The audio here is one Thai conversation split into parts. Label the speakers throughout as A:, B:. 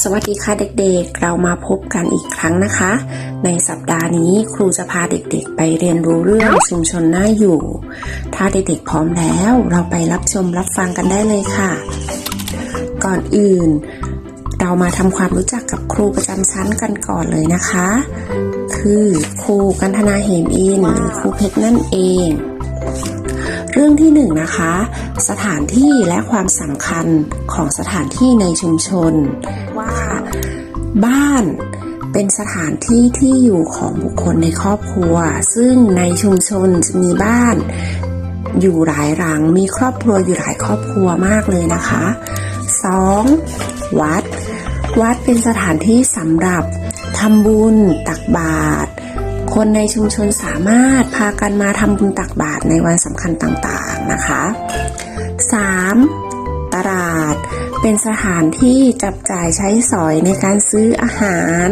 A: สวัสดีค่ะเด็กๆ เรามาพบกันอีกครั้งนะคะ ในสัปดาห์นี้ครูจะพาเด็กๆ ไปเรียนรู้เรื่องชุมชนน่าอยู่ ถ้าเด็กๆพร้อมแล้วเราไปรับชมรับฟังกันได้เลยค่ะ ก่อนอื่น เรามาทำความรู้จักกับครูประจำชั้นกันก่อนเลยนะคะ คือครูกันธนาเหมอินหรือครูเพชรนั่นเองเรื่องที่หนึ่งนะคะ สถานที่และความสำคัญของสถานที่ในชุมชน บ้าน เป็นสถานที่ที่อยู่ของบุคคลในครอบครัว ซึ่งในชุมชนจะมีบ้าน อยู่หลายหลังมีครอบครัวอยู่หลายครอบครัวมากเลยนะคะ 2. วัด วัดเป็นสถานที่สำหรับทำบุญ ตักบาตรคนในชุมชนสามารถพากันมาทำบุญตักบาตรในวันสำคัญต่างๆนะคะ 3. ตลาด เป็นสถานที่จับจ่ายใช้สอยในการซื้ออาหาร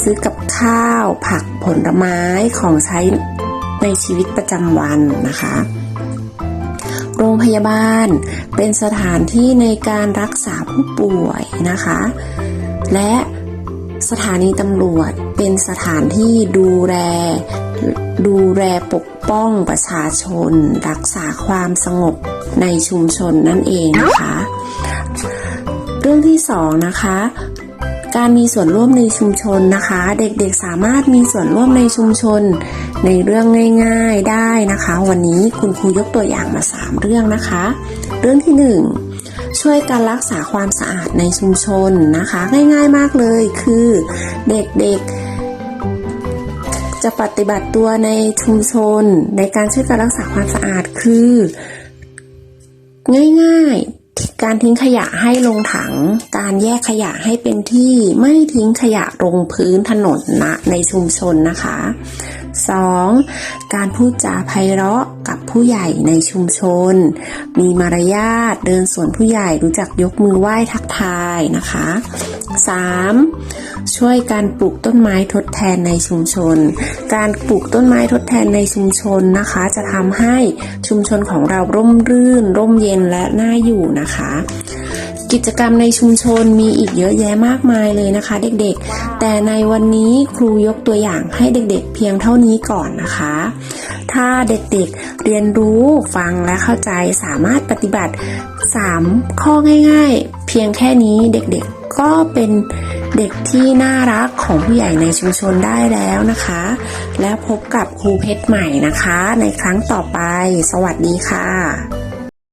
A: ซื้อกับข้าว ผักผลไม้ของใช้ในชีวิตประจำวันนะคะ โรงพยาบาลเป็นสถานที่ในการรักษาผู้ป่วยนะคะ และ สถานีตำรวจเป็นสถานที่ดูแลดูแลปกป้องประชาชน รักษาความสงบในชุมชนนั่นเองนะคะ เรื่องที่สองนะคะการมีส่วนร่วมในชุมชนนะคะ เด็กๆสามารถมีส่วนร่วมในชุมชนในเรื่องง่าย ๆได้นะคะ วันนี้คุณครูยกตัวอย่างมา 3 เรื่องนะคะ เรื่องที่ 1 ช่วยการรักษาความสะอาดในชุมชนนะคะ ง่ายๆมากเลยคือเด็กๆ จะปฏิบัติตัวในชุมชน ในการช่วยการรักษาความสะอาดคือ ง่ายๆ การทิ้งขยะให้ลงถัง การแยกขยะให้เป็นที่ไม่ทิ้งขยะลงพื้นถนนนะในชุมชนนะคะ 2. การพูดจาไพเราะกับผู้ใหญ่ในชุมชน มีมารยาทเดินสวนผู้ใหญ่รู้จักยกมือไหว้ทักทายนะคะ 3. ช่วยการปลูกต้นไม้ทดแทนในชุมชน การปลูกต้นไม้ทดแทนในชุมชนนะคะ จะทำให้ชุมชนของเราร่มรื่น ร่มเย็นและน่าอยู่นะคะ กิจกรรมในชุมชนมีอีกเยอะแยะมากมายเลยนะคะ เด็กๆ แต่ในวันนี้ครูยกตัวอย่างให้เด็กๆ เพียงเท่านี้ก่อนนะคะ ถ้าเด็กๆเรียนรู้ฟังและเข้าใจสามารถปฏิบัติ 3 ข้อง่ายๆ เพียงแค่นี้เด็กๆก็เป็นเด็กที่น่ารักของผู้ใหญ่ในชุมชนได้แล้วนะคะ แล้วพบกับครูเพชรใหม่นะคะ ในครั้งต่อไป สวัสดีค่ะ